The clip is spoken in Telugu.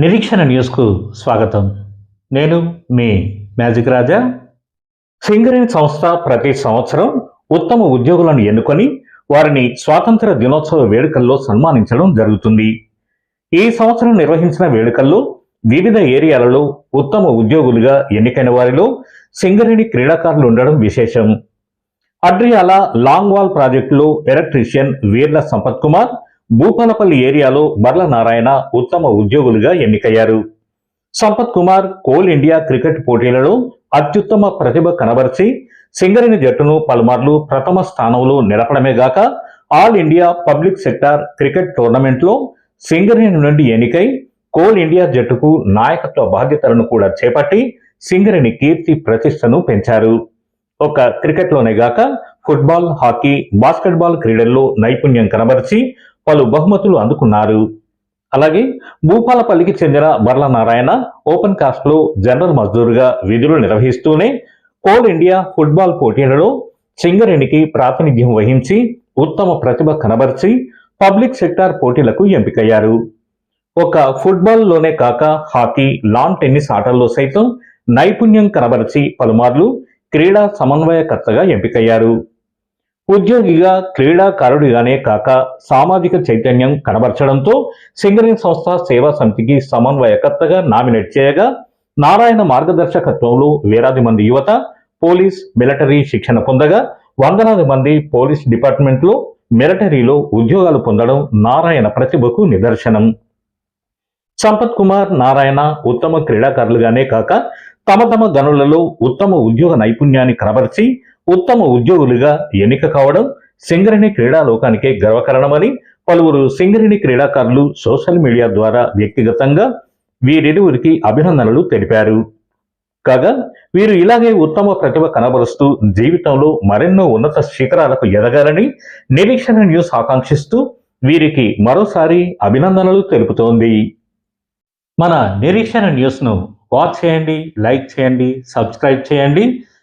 నిరీక్షణ న్యూస్కు స్వాగతం. నేను మీ మ్యాజిక్ రాజా. సింగరేణి సంస్థ ప్రతి సంవత్సరం ఉత్తమ ఉద్యోగులను ఎన్నుకొని వారిని స్వాతంత్ర దినోత్సవ వేడుకల్లో సన్మానించడం జరుగుతుంది. ఈ సంవత్సరం నిర్వహించిన వేడుకల్లో వివిధ ఏరియాలలో ఉత్తమ ఉద్యోగులుగా ఎన్నికైన వారిలో సింగరేణి క్రీడాకారులు ఉండడం విశేషం. అడ్రియాల లాంగ్ వాల్ ప్రాజెక్టులో ఎలక్ట్రీషియన్ వీర్ల సంపత్ కుమార్ భూపాలపల్లి ఏరియాలో బర్ల నారాయణ ఉత్తమ ఉద్యోగులుగా ఎన్నికయ్యారు. Sampath Kumar coal India cricket పోటీలలో అత్యుత్తమ ప్రతిభ కనబరిచి సింగరేణి జట్టును పలుమార్లు ప్రథమ స్థానంలో నిలపడమే గాక all India public sector cricket టోర్నమెంట్లో సింగరేణి నుండి ఎన్నికై కోల్ ఇండియా జట్టుకు నాయకత్వ బాధ్యతలను కూడా చేపట్టి సింగరేణి కీర్తి ప్రతిష్టను పెంచారు. ఒక క్రికెట్లోనే గాక ఫుట్బాల్ హాకీ బాస్కెట్బాల్ క్రీడల్లో నైపుణ్యం కనబరిచి పలు బహుమతులు అందుకున్నారు. అలాగే భూపాలపల్లికి చెందిన బర్ల నారాయణ ఓపెన్ కాస్ట్లో జనరల్ మజ్దూరుగా విధులు నిర్వహిస్తూనే కోల్ ఇండియా ఫుట్బాల్ పోటీలలో సింగరేణికి ప్రాతినిధ్యం వహించి ఉత్తమ ప్రతిభ కనబరిచి పబ్లిక్ సెక్టార్ పోటీలకు ఎంపికయ్యారు. ఒక ఫుట్బాల్లోనే కాక హాకీ లాన్ టెన్నిస్ ఆటల్లో సైతం నైపుణ్యం కనబరిచి పలుమార్లు క్రీడా సమన్వయకర్తగా ఎంపికయ్యారు. ఉద్యోగిగా క్రీడాకారుడిగానే కాక సామాజిక చైతన్యం కనబరచడంతో సింగరేణి సంస్థ సేవా సమితికి సమన్వయకర్తగా నామినేట్ చేయగా నారాయణ మార్గదర్శకత్వంలో వేలాది మంది యువత పోలీస్ మిలిటరీ శిక్షణ పొందగా వందలాది మంది పోలీస్ డిపార్ట్మెంట్లో మిలిటరీలో ఉద్యోగాలు పొందడం నారాయణ ప్రతిభకు నిదర్శనం. సంపత్ కుమార్ నారాయణ ఉత్తమ క్రీడాకారులుగానే కాక తమ తమ గనులలో ఉత్తమ ఉద్యోగ నైపుణ్యాన్ని కనబరిచి ఉత్తమ ఉద్యోగులుగా ఎన్నిక కావడం సింగరేణి క్రీడా లోకానికే గర్వకారణమని పలువురు సింగరేణి క్రీడాకారులు సోషల్ మీడియా ద్వారా వ్యక్తిగతంగా వీరిరువురికి అభినందనలు తెలిపారు. కాగా వీరు ఇలాగే ఉత్తమ ప్రతిభ కనబరుస్తూ జీవితంలో మరెన్నో ఉన్నత శిఖరాలకు ఎదగాలని నిరీక్షణ న్యూస్ ఆకాంక్షిస్తూ వీరికి మరోసారి అభినందనలు తెలుపుతోంది. మన నిరీక్షణ న్యూస్ను వాచ్ చేయండి లైక్ చేయండి సబ్స్క్రైబ్ చేయండి.